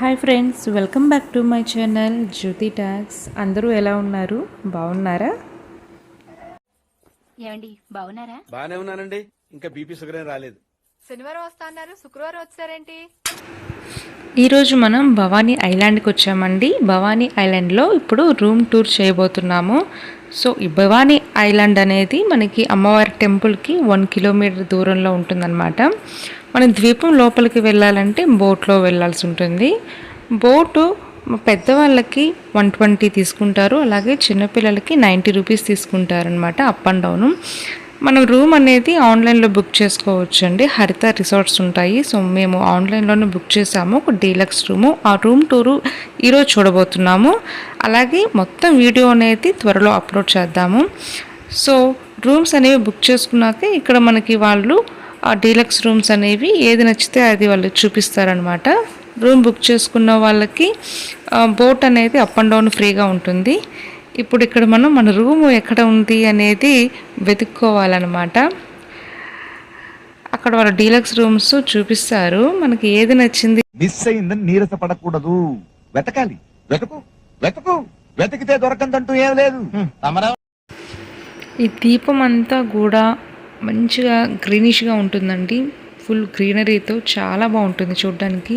Hi friends welcome back to my channel Jyothi talks అందరూ ఎలా ఉన్నారు? బాగున్నారా? ఏమండి బాగున్నారా? బానే ఉన్నానండి. ఇంకా బీపీ షుగర్ ఏం రాలేదు. శనివారం వస్తా అన్నారు శుక్రవారం వచ్చారేంటి? ఈరోజు మనం భవానీ ఐలాండ్కి వచ్చామండి. భవానీ ఐలాండ్లో ఇప్పుడు రూమ్ టూర్ చేయబోతున్నాము. సో ఈ భవానీ ఐలాండ్ అనేది మనకి అమ్మవారి టెంపుల్కి వన్ కిలోమీటర్ దూరంలో ఉంటుందన్నమాట. మనం ద్వీపం లోపలికి వెళ్ళాలంటే బోట్లో వెళ్ళాల్సి ఉంటుంది. బోటు పెద్దవాళ్ళకి వన్ ట్వంటీ తీసుకుంటారు. అలాగే చిన్నపిల్లలకి నైంటీ రూపీస్ తీసుకుంటారనమాట అప్ అండ్ డౌను. మనం రూమ్ అనేది ఆన్లైన్లో బుక్ చేసుకోవచ్చు అండి హరిత రిసార్ట్స్ ఉంటాయి. సో మేము ఆన్లైన్లోనే బుక్ చేసాము. ఒక డీలక్స్ రూము. ఆ రూమ్ టూరు ఈరోజు చూడబోతున్నాము. అలాగే మొత్తం వీడియో అనేది త్వరలో అప్లోడ్ చేద్దాము. సో రూమ్స్ అనేవి బుక్ చేసుకున్నాక ఇక్కడ మనకి వాళ్ళు ఆ డీలక్స్ రూమ్స్ అనేవి ఏది నచ్చితే అది వాళ్ళు చూపిస్తారనమాట రూమ్ బుక్ చేసుకున్న వాళ్ళకి బోట్ అనేది అప్ అండ్ డౌన్ ఫ్రీగా ఉంటుంది. ఇప్పుడు ఇక్కడ మనం మన రూమ్ ఎక్కడ ఉంది అనేది వెతుక్కోవాలన్నమాట. అక్కడ వాళ్ళ డీలక్స్ రూమ్స్ చూపిస్తారు. మనకి ఏది నచ్చింది మిస్ అయిందని నీరస పడకూడదు వెతకాలి. వెతుకు. వెతుకు. వెతికితే దొరకందంటూ ఏం లేదు. ఈ దీపం అంతా కూడా మంచిగా గ్రీనిష్గా ఉంటుందండి. ఫుల్ గ్రీనరీతో చాలా బాగుంటుంది చూడడానికి.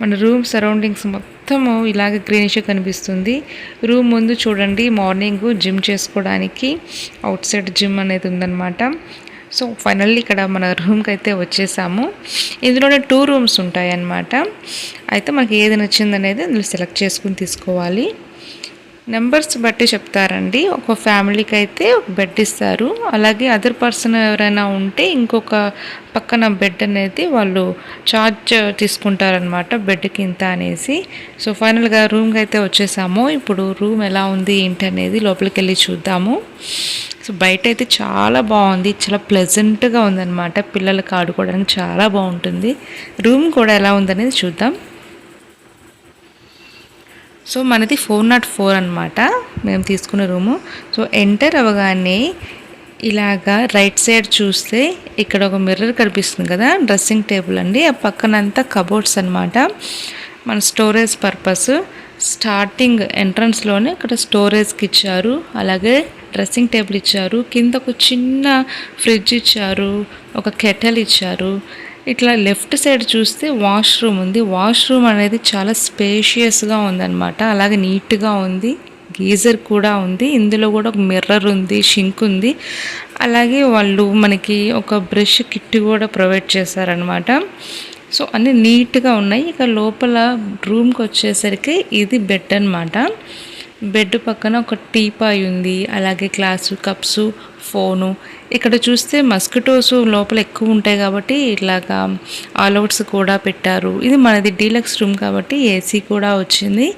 మన రూమ్ సరౌండింగ్స్ మొత్తము ఇలాగే గ్రీనిష్గా కనిపిస్తుంది. రూమ్ ముందు చూడండి మార్నింగ్ జిమ్ చేసుకోవడానికి అవుట్ సైడ్ జిమ్ అనేది ఉందన్నమాట. సో ఫైనల్లీ ఇక్కడ మన రూమ్కి అయితే వచ్చేసాము. ఇందులోనే టూ రూమ్స్ ఉంటాయి అన్నమాట అయితే మనకి ఏది నచ్చిందనేది అందులో సెలెక్ట్ చేసుకుని తీసుకోవాలి. నెంబర్స్ బట్టి చెప్తారండి. ఒక ఫ్యామిలీకి అయితే ఒక బెడ్ ఇస్తారు. అలాగే అదర్ పర్సన్ ఎవరైనా ఉంటే ఇంకొక పక్కన బెడ్ అనేది వాళ్ళు ఛార్జ్ తీసుకుంటారనమాట బెడ్కి ఇంత అనేసి. సో ఫైనల్గా రూమ్కి అయితే వచ్చేసాము. ఇప్పుడు రూమ్ ఎలా ఉంది ఏంటి అనేది లోపలికి వెళ్ళి చూద్దాము. సో బయట అయితే చాలా బాగుంది. చాలా ప్లెజెంట్గా ఉందన్నమాట. పిల్లలకి ఆడుకోవడానికి చాలా బాగుంటుంది. రూమ్ కూడా ఎలా ఉందనేది చూద్దాం. సో మనది ఫోర్ నాట్ ఫోర్ అనమాట మేము తీసుకున్న రూము. సో ఎంటర్ అవ్వగానే ఇలాగా రైట్ సైడ్ చూస్తే ఇక్కడ ఒక మిర్రర్ కనిపిస్తుంది కదా డ్రెస్సింగ్ టేబుల్ అండి. ఆ పక్కనంతా కబోర్డ్స్ అనమాట మన స్టోరేజ్ పర్పస్ స్టార్టింగ్ ఎంట్రన్స్లోనే ఇక్కడ స్టోరేజ్కి ఇచ్చారు. అలాగే డ్రెస్సింగ్ టేబుల్ ఇచ్చారు. కింద ఒక చిన్న ఫ్రిడ్జ్ ఇచ్చారు. ఒక కెటల్ ఇచ్చారు. ఇట్లా లెఫ్ట్ సైడ్ చూస్తే వాష్రూమ్ ఉంది. వాష్రూమ్ అనేది చాలా స్పేషియస్గా ఉందన్నమాట. అలాగే నీట్గా ఉంది. గీజర్ కూడా ఉంది. ఇందులో కూడా ఒక మిర్రర్ ఉంది షింక్ ఉంది. అలాగే వాళ్ళు మనకి ఒక బ్రష్ కిట్ కూడా ప్రొవైడ్ చేశారనమాట సో అన్నీ నీట్గా ఉన్నాయి. ఇక లోపల రూమ్కి వచ్చేసరికి ఇది బెడ్ అనమాట బెడ్ పక్కన ఒక టీపాయ్ ఉంది అలాగే గ్లాసు కప్స్ ఫోను. ఇక్కడ చూస్తే మస్కిటోస్ లోపల ఎక్కువ ఉంటాయి కాబట్టి ఇట్లాగా ఆల్అవుట్స్ కూడా పెట్టారు. ఇది మనది డీలక్స్ రూమ్ కాబట్టి ఏసీ కూడా వచ్చింది.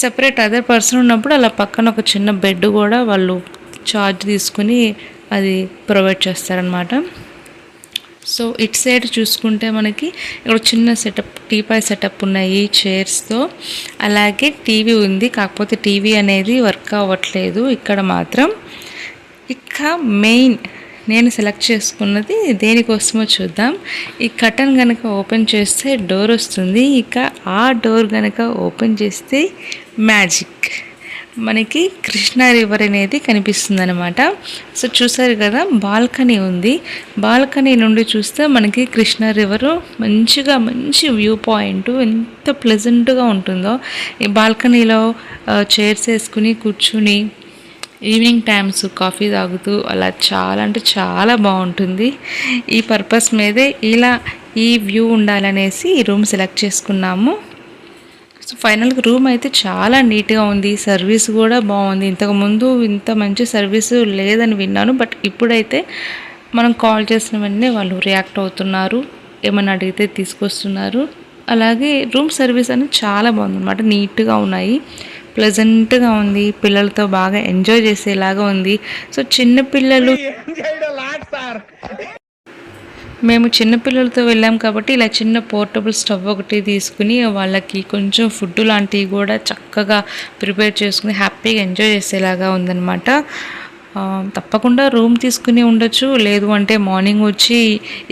సపరేట్ అదర్ పర్సన్ ఉన్నప్పుడు అలా పక్కన ఒక చిన్న బెడ్ కూడా వాళ్ళు చార్జ్ తీసుకుని అది ప్రొవైడ్ చేస్తారనమాట సో ఇట్ సైడ్ చూసుకుంటే మనకి ఇక్కడ చిన్న సెటప్ టీపాయ్ సెటప్ ఉన్నాయి చైర్స్తో అలాగే టీవీ ఉంది కాకపోతే టీవీ అనేది వర్క్ అవ్వట్లేదు ఇక్కడ మాత్రం. ఇక మెయిన్ నేను సెలెక్ట్ చేసుకున్నది దేనికోసమో చూద్దాం. ఈ కటన్ కనుక ఓపెన్ చేస్తే డోర్ వస్తుంది. ఇక ఆ డోర్ కనుక ఓపెన్ చేస్తే మ్యాజిక్ మనకి కృష్ణా రివర్ అనేది కనిపిస్తుంది అనమాట సో చూసారు కదా బాల్కనీ ఉంది. బాల్కనీ నుండి చూస్తే మనకి కృష్ణా రివర్ మంచిగా మంచి వ్యూ పాయింట్. ఎంత ప్లెజెంట్గా ఉంటుందో. ఈ బాల్కనీలో చైర్స్ వేసుకుని కూర్చుని ఈవినింగ్ టైమ్స్ కాఫీ తాగుతూ అలా చాలా అంటే చాలా బాగుంటుంది. ఈ పర్పస్ మీదే ఇలా ఈ వ్యూ ఉండాలనేసి ఈ రూమ్ సెలెక్ట్ చేసుకున్నాము. సో ఫైనల్గా రూమ్ అయితే చాలా నీట్గా ఉంది. సర్వీస్ కూడా బాగుంది. ఇంతకుముందు ఇంత మంచి సర్వీస్ లేదని విన్నాను. బట్ ఇప్పుడైతే మనం కాల్ చేసిన వెంటనే వాళ్ళు రియాక్ట్ అవుతున్నారు. ఏమైనా అడిగితే తీసుకొస్తున్నారు. అలాగే రూమ్ సర్వీస్ అనేది చాలా బాగుంది అనమాట నీట్గా ఉన్నాయి. ప్లెజెంట్గా ఉంది. పిల్లలతో బాగా ఎంజాయ్ చేసేలాగా ఉంది. సో చిన్న పిల్లలు మేము చిన్నపిల్లలతో వెళ్ళాం కాబట్టి ఇలా చిన్న పోర్టబుల్ స్టవ్ ఒకటి తీసుకుని వాళ్ళకి కొంచెం ఫుడ్ లాంటివి కూడా చక్కగా ప్రిపేర్ చేసుకుని హ్యాపీగా ఎంజాయ్ చేసేలాగా ఉందన్నమాట. తప్పకుండా రూమ్ తీసుకుని ఉండొచ్చు. లేదు అంటే మార్నింగ్ వచ్చి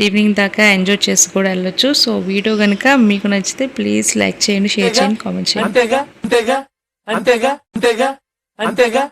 ఈవినింగ్ దాకా ఎంజాయ్ చేసి కూడా వెళ్ళొచ్చు. సో వీడియో కనుక మీకు నచ్చితే ప్లీజ్ లైక్ చేయండి షేర్ చేయండి కామెంట్ చేయండి. అంతేగా? అంతేగా? అంతేగా? అంతేగా? అంతేగా?